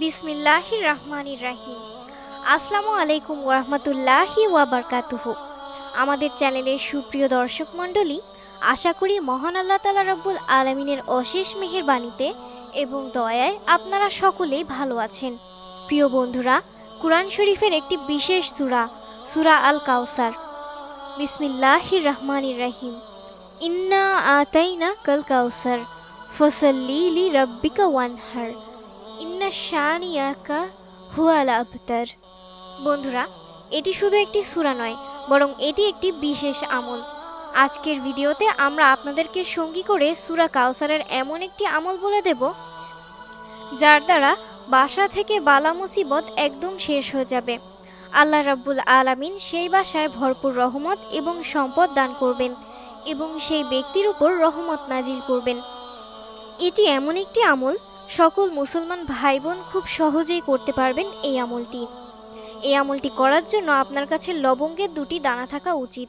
বিসমিল্লাহির রহমানির রাহিম। আসসালামু আলাইকুম ওরহমতুল্লাহি ওয়াবারকাতুহু। আমাদের চ্যানেলের সুপ্রিয় দর্শক মণ্ডলী, আশা করি মহান আল্লাহ তালা রব্বুল আলমিনের অশেষ মেহেরবাণীতে এবং দয়ায় আপনারা সকলেই ভালো আছেন। প্রিয় বন্ধুরা, কুরআন শরীফের একটি বিশেষ সুরা সুরা আল কাউসার বিসমিল্লাহির রহমানির রাহিম। ইন্না আতাইনা কাল কাউসার, ফসল্লি লি রব্বিকা ওয়ানহার। ইন্না শানিয়াকা হুয়াল আবতার। বন্ধুরা, এটি শুধু একটি সুরা নয়, বরং এটি একটি বিশেষ আমল। আজকের ভিডিওতে আমরা আপনাদেরকে সঙ্গী করে সুরা কাউসারের এমন একটি আমল বলে দেব, যার দ্বারা বাসা থেকে বালা মুসিবত একদম শেষ হয়ে যাবে। আল্লাহ রাব্বুল আলামিন সেই বাসায় ভরপুর রহমত এবং সম্পদ দান করবেন এবং সেই ব্যক্তির উপর রহমত নাজিল করবেন। এটি এমন একটি আমল সকল মুসলমান ভাই বোন খুব সহজেই করতে পারবেন এই আমলটি। এই আমলটি করার জন্য আপনার কাছে লবঙ্গের দুটি দানা থাকা উচিত।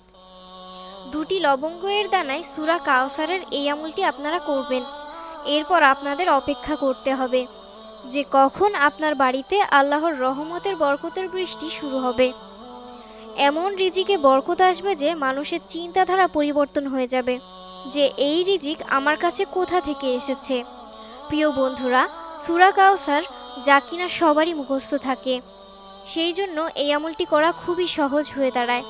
দুটি লবঙ্গ এর দানায় সুরা কাউসারের এই আমলটি আপনারা করবেন। এরপর আপনাদের অপেক্ষা করতে হবে যে কখন আপনার বাড়িতে আল্লাহর রহমতের বরকতের বৃষ্টি শুরু হবে। এমন রিজিকে বরকত আসবে যে মানুষের চিন্তাধারা পরিবর্তন হয়ে যাবে, যে এই রিজিক আমার কাছে কোথা থেকে এসেছে? প্রিয় বন্ধুরা, সুরা কাউসার যা কিনা সবারই মুখস্থ থাকে। সেই জন্য এই আমলটি করা খুবই সহজ হয়ে দাঁড়ায়।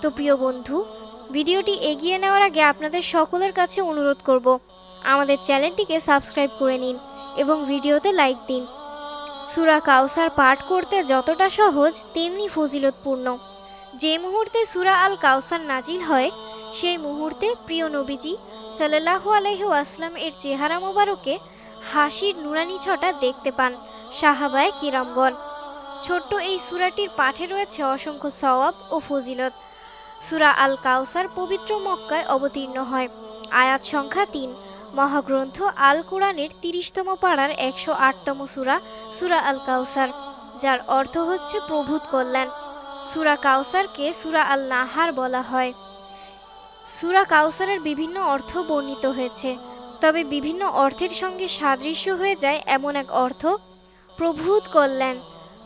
তো প্রিয় বন্ধু, ভিডিওটি এগিয়ে নেওয়ার আগে আপনাদের সকলের কাছে অনুরোধ করব, আমাদের চ্যানেলটিকে সাবস্ক্রাইব করে নিন এবং ভিডিওতে লাইক দিন। সুরা কাউসার পাঠ করতে যতটা সহজ, তেমনি ফজিলতপূর্ণ। যে মুহূর্তে সুরা আল কাউসার নাজিল হয়, সেই মুহূর্তে প্রিয় নবীজি সাল্লাহু আলহি আসলাম এর চেহারা মোবারকে হাসির নুরানি ছটা দেখতে পান সাহাবায় কিরামগণ। ছোট্ট এই সুরাটির পাঠে রয়েছে অসংখ্য সওয়াব ও ফজিলত। সুরা আল কাউসার পবিত্র মক্কায় অবতীর্ণ হয়। আয়াত সংখ্যা তিন। মহাগ্রন্থ আল কোরআনের তিরিশতম পাড়ার একশো আটতম সুরা সুরা আল কাউসার যার অর্থ হচ্ছে প্রভূত কল্যাণ। সুরা কাউসারকে সুরা আল নাহার বলা হয়। সুরা কাউসারের বিভিন্ন অর্থ বর্ণিত হয়েছে। তবে বিভিন্ন অর্থের সঙ্গে সাদৃশ্য হয়ে যায় এমন এক অর্থ, প্রভূত কল্যাণ,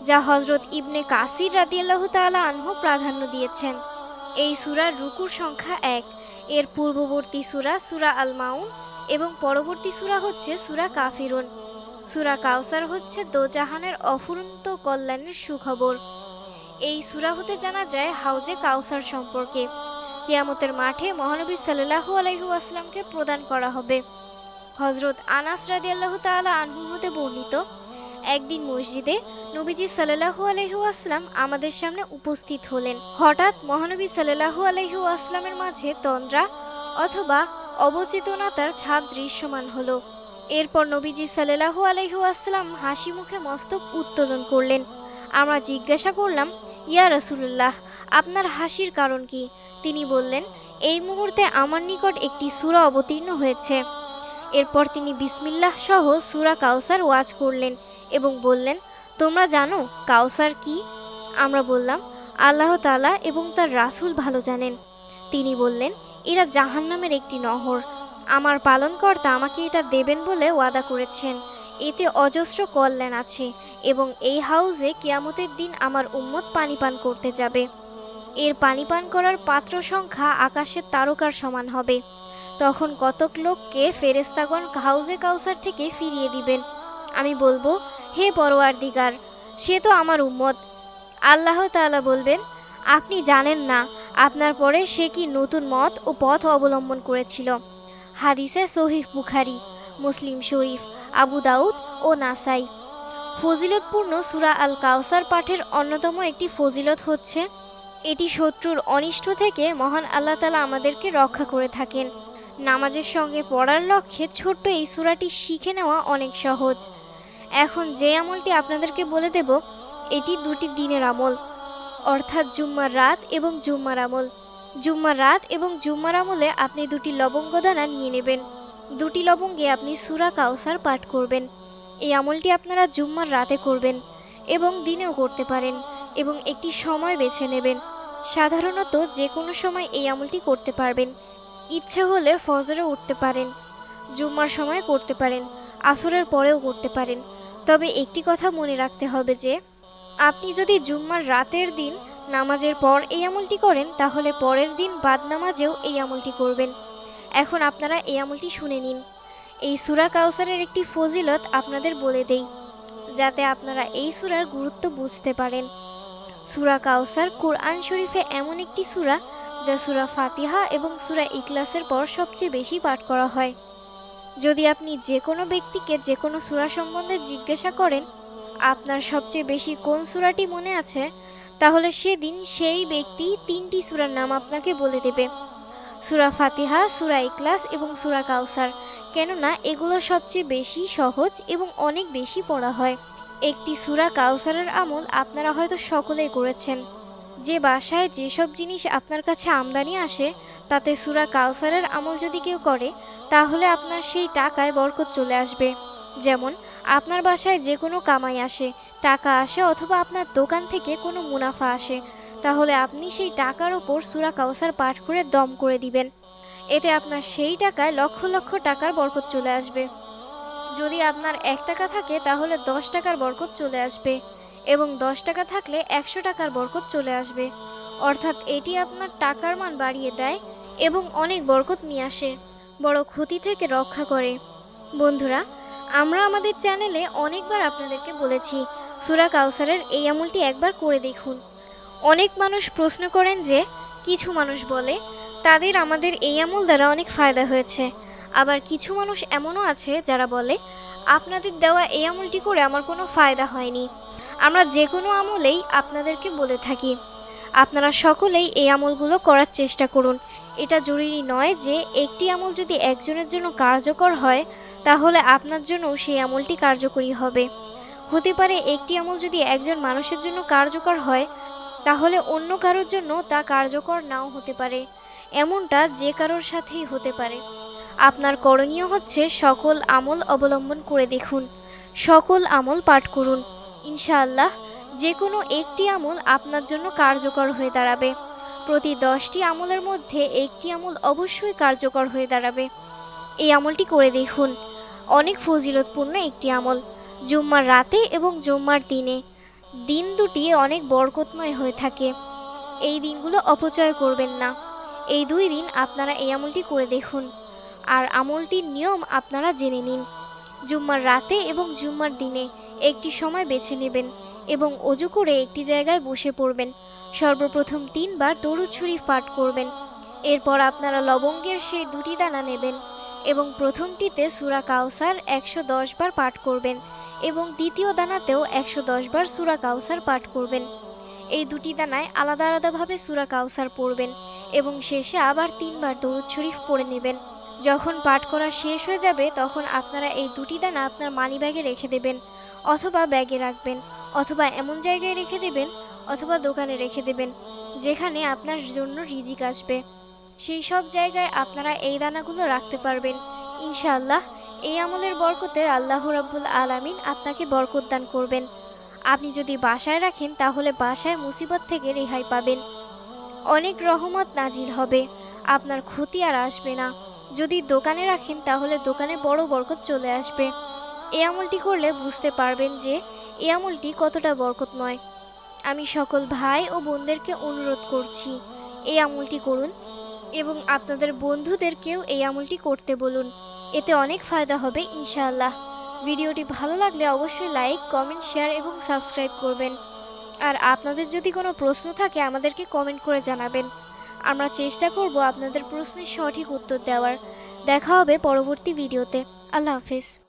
যা হজরত ইবনে কাসির রাদিয়াল্লাহ তাআলা আনহু প্রাধান্য দিয়েছেন। এই সুরার রুকুর সংখ্যা এক। এর পূর্ববর্তী সুরা সুরা আল মাউন এবং পরবর্তী সুরা হচ্ছে সুরা কাফিরুন। সুরা কাউসার হচ্ছে দোজাহানের অফুরন্ত কল্যাণের সুখবর। এই সুরা হতে জানা যায় হাউজে কাউসার সম্পর্কে। কিয়ামতের মাঠে মহানবী সাল্লাহু আলাইহু আসলামকে প্রদান করা হবে। হজরত আনাস রাদি আল্লাহ তালা আনহু হতে বর্ণিত, একদিন মসজিদে নবীজি সাল্লাহু আলহু আসলাম আমাদের সামনে উপস্থিত হলেন। হঠাৎ মহানবী সাল্লাহু আলহু আসলামের মাঝে তন্দ্রা অথবা অবচেতনতার ছাপ দৃশ্যমান হলো। এরপর নবীজি সাল্লাহু আলহু আসলাম হাসি মুখে মস্তক উত্তোলন করলেন। আমরা জিজ্ঞাসা করলাম ইয়া রসুল্লাহ আপনার হাসির কারণ কি? তিনি বললেন, এই মুহূর্তে আমার নিকট একটি সুরা অবতীর্ণ হয়েছে। এরপর তিনি বিসমিল্লাহ সহ সূরা কাউসার ওয়াজ করলেন এবং বললেন, তোমরা জানো কাউসার কি? আমরা বললাম, আল্লাহ তালা এবং তার রাসূল ভালো জানেন। তিনি বললেন, এরা জাহান্নামের একটি নহর। আমার পালনকর্তা আমাকে এটা দেবেন বলে ওয়াদা করেছেন। এতে অজস্র কল্যাণ আছে এবং এই হাউজে কিয়ামতের দিন আমার উম্মত পানি পান করতে যাবে। এর পানি পান করার পাত্র সংখ্যা আকাশের তারকার সমান হবে। তখন কতক লোককে ফেরেস্তাগণ হাউজে কাউসার থেকে ফিরিয়ে দিবেন। আমি বলব, হে পরোয়ার দিগার সে তো আমার উম্মত। আল্লাহ তাআলা বলবেন, আপনি জানেন না আপনার পরে সে কি নতুন মত ও পথ অবলম্বন করেছিল। হাদিসে সহিহ বুখারি, মুসলিম শরীফ আবু দাউদ ও নাসাই। ফজিলতপূর্ণ সুরা আল কাউসার পাঠের অন্যতম একটি ফজিলত হচ্ছে, এটি শত্রুর অনিষ্ট থেকে মহান আল্লাহ তালা আমাদেরকে রক্ষা করে থাকেন। নামাজের সঙ্গে পড়ার লক্ষ্যে ছোট্ট এই সুরাটি শিখে নেওয়া অনেক সহজ। এখন যে আমলটি আপনাদেরকে বলে দেব, এটি দুটি দিনের আমল, অর্থাৎ জুম্মার রাত এবং জুম্মার আমল। জুম্মার রাত এবং জুম্মার আমলে আপনি দুটি লবঙ্গদানা নিয়ে নেবেন। দুটি লবঙ্গে আপনি সুরা কাউসার পাঠ করবেন। এই আমলটি আপনারা জুম্মার রাতে করবেন এবং দিনেও করতে পারেন এবং একটি সময় বেছে নেবেন। সাধারণত যে কোনো সময় এই আমলটি করতে পারবেন। ইচ্ছে হলে ফজরে উঠতে পারেন, জুম্মার সময় করতে পারেন, আসরের পরেও করতে পারেন। তবে একটি কথা মনে রাখতে হবে যে, আপনি যদি জুম্মার রাতের দিন নামাজের পর এই আমলটি করেন, তাহলে পরের দিন বাদ নামাজেও এই আমলটি করবেন। এখন আপনারা এই আমলটি শুনে নিন। এই সুরা কাউসারের একটি ফজিলত আপনাদের বলে দেই, যাতে আপনারা এই সুরার গুরুত্ব বুঝতে পারেন। সুরা কাউসার কোরআন শরীফে এমন একটি সুরা, যা সুরা ফাতিহা এবং সুরা ইকলাসের পর সবচেয়ে বেশি পাঠ করা হয়। যদি আপনি যে কোনো ব্যক্তিকে যে কোনো সুরা সম্বন্ধে জিজ্ঞাসা করেন, আপনার সবচেয়ে বেশি কোন সুরাটি মনে আছে, তাহলে সেদিন সেই ব্যক্তি তিনটি সুরার নাম আপনাকে বলে দেবে। সুরা ফাতিহা, সুরা ইকলাস এবং সুরা কাউসার কেননা এগুলো সবচেয়ে বেশি সহজ এবং অনেক বেশি পড়া হয়। একটি সুরা কাউসারের আমল আপনারা হয়তো সকলেই করেছেন। যে বাসায় যেসব জিনিস আপনার কাছে আমদানি আসে, তাতে সুরা কাউসারের আমল যদি কেউ করে, তাহলে আপনার সেই টাকায় বরকত চলে আসবে। যেমন, আপনার বাসায় যে কোনো কামাই আসে, টাকা আসে অথবা আপনার দোকান থেকে কোনো মুনাফা আসে। তাহলে আপনি সেই টাকার ওপর সুরা কাউসার পাঠ করে দম করে দিবেন। এতে আপনার সেই টাকায় লক্ষ লক্ষ টাকার বরকত চলে আসবে। যদি আপনার এক টাকা থাকে, তাহলে দশ টাকার বরকত চলে আসবে এবং দশ টাকা থাকলে একশো টাকার বরকত চলে আসবে। অর্থাৎ এটি আপনার টাকার মান বাড়িয়ে দেয় এবং অনেক বরকত নিয়ে আসে, বড় ক্ষতি থেকে রক্ষা করে। বন্ধুরা, আমরা আমাদের চ্যানেলে অনেকবার আপনাদেরকে বলেছি, সুরা কাউসারের এই আমলটি একবার করে দেখুন। অনেক মানুষ প্রশ্ন করেন যে, কিছু মানুষ বলে, তাদের আমাদের এই আমল দ্বারা অনেক ফায়দা হয়েছে। আবার কিছু মানুষ এমনও আছে যারা বলে, আপনাদের দেওয়া এই আমলটি করে আমার কোনো ফায়দা হয়নি। আমরা যে কোনো আমলেই আপনাদেরকে বলে থাকি। আপনারা সকলেই এই আমলগুলো করার চেষ্টা করুন। এটা জরুরি নয় যে একটি আমল যদি একজনের জন্য কার্যকর হয়, তাহলে আপনার জন্য সেই আমলটি কার্যকরী হবে। হতে পারে একটি আমল যদি একজন মানুষের জন্য কার্যকর হয় তাহলে অন্য কারোর জন্য তা কার্যকর নাও হতে পারে। এমনটা যে কারোর সাথেই হতে পারে। আপনার করণীয় হচ্ছে সকল আমল অবলম্বন করে দেখুন। সকল আমল পাঠ করুন। ইনশাআল্লাহ যে কোনো একটি আমল আপনার জন্য কার্যকর হয়ে দাঁড়াবে। প্রতি দশটি আমলের মধ্যে একটি আমল অবশ্যই কার্যকর হয়ে দাঁড়াবে। এই আমলটি করে দেখুন। অনেক ফজিলতপূর্ণ একটি আমল। জুম্মার রাতে এবং জুম্মার দিনে। দিন দুটি অনেক বরকতময় হয়ে থাকে। এই দিনগুলো অপচয় করবেন না। এই দুই দিন আপনারা এই আমলটি করে দেখুন। আর আমলটির নিয়ম আপনারা জেনে নিন। জুম্মার রাতে এবং জুম্মার দিনে একটি সময় বেছে নেবেন এবং অজু করে একটি জায়গায় বসে পড়বেন। সর্বপ্রথম তিনবার দরুদ শরীফ পাঠ করবেন। এরপর আপনারা লবঙ্গের সেই দুটি দানা নেবেন এবং প্রথমটিতে সুরা কাউসার একশো দশ বার পাঠ করবেন। এবং দ্বিতীয় দানাতেও একশো দশ বার সুরা কাউসার পাঠ করবেন। এই দুটি দানায় আলাদা আলাদাভাবে সুরা কাউসার পড়বেন এবং শেষে আবার তিনবার দরুদ শরীফ পড়ে নেবেন। যখন পাঠ করা শেষ হয়ে যাবে, তখন আপনারা এই দুটি দানা আপনার মানি ব্যাগে রেখে দেবেন অথবা ব্যাগে রাখবেন অথবা এমন জায়গায় রেখে দেবেন অথবা দোকানে রেখে দেবেন, যেখানে আপনার জন্য রিজিক আসবে। সেই সব জায়গায় আপনারা এই দানাগুলো রাখতে পারবেন। ইনশাআল্লাহ এই আমলের বরকতে আল্লাহ রাব্বুল আলামিন আপনাকে বরকত দান করবেন। আপনি যদি বাসায় রাখেন, তাহলে বাসায় মুসিবত থেকে রেহাই পাবেন। অনেক রহমত নাজির হবে। আপনার ক্ষতি আর আসবে না। যদি দোকানে রাখেন, তাহলে দোকানে বড় বরকত চলে আসবে। এই আমলটি করলে বুঝতে পারবেন যে, এই আমলটি কতটা বরকতময়। আমি সকল ভাই ও বোনদেরকে অনুরোধ করছি, এই আমলটি করুন এবং আপনাদের বন্ধুদেরকেও এই আমলটি করতে বলুন। এতে অনেক ফায়দা হবে, ইনশাআল্লাহ। ভিডিওটি ভালো লাগলে অবশ্যই লাইক, কমেন্ট, শেয়ার এবং সাবস্ক্রাইব করবেন। আর আপনাদের যদি কোনো প্রশ্ন থাকে, আমাদেরকে কমেন্ট করে জানাবেন। আমরা চেষ্টা করব আপনাদের প্রশ্নের সঠিক উত্তর দেওয়ার। দেখা হবে পরবর্তী ভিডিওতে। আল্লাহ হাফিজ।